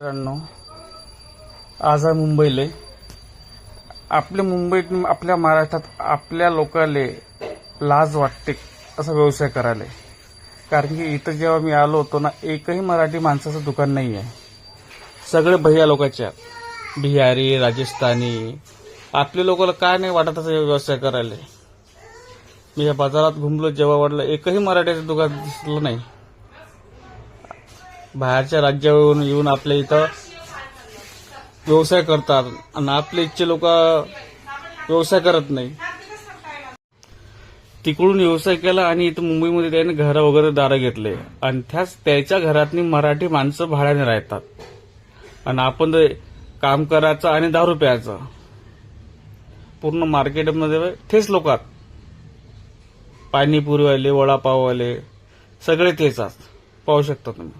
मित्रांनो आज आहे मुंबईले. आपल्या मुंबईत आपल्या महाराष्ट्रात आपल्या लोकांले लाज वाटते असा व्यवसाय करायला. कारण की इथं जेव्हा मी आलो होतो ना एकही मराठी माणसाचं दुकान नाही आहे सगळे भैया लोकांचे आहेत. बिहारी राजस्थानी. आपल्या लोकांना काय नाही वाटत असं व्यवसाय करायला. मी या बाजारात घुमलो जेव्हा वाटलं एकही मराठीचं दुकान दिसलं नाही. बाहेरच्या राज्यावरून येऊन आपल्या इथं व्यवसाय करतात. आणि आपले इच्छे लोक व्यवसाय करत नाही. तिकडून व्यवसाय केला आणि इथं मुंबईमध्ये त्याने घरं वगैरे दारं घेतले. आणि त्याच त्याच्या घरातनी मराठी माणसं भाड्याने राहतात. आणि आपण ते काम करायचं आणि दारू प्यायचं. पूर्ण मार्केटमध्ये तेच लोक आहेत. पाणीपुरीवाले वडापाववाले सगळे तेच आहेत. पाहू शकता तुम्ही.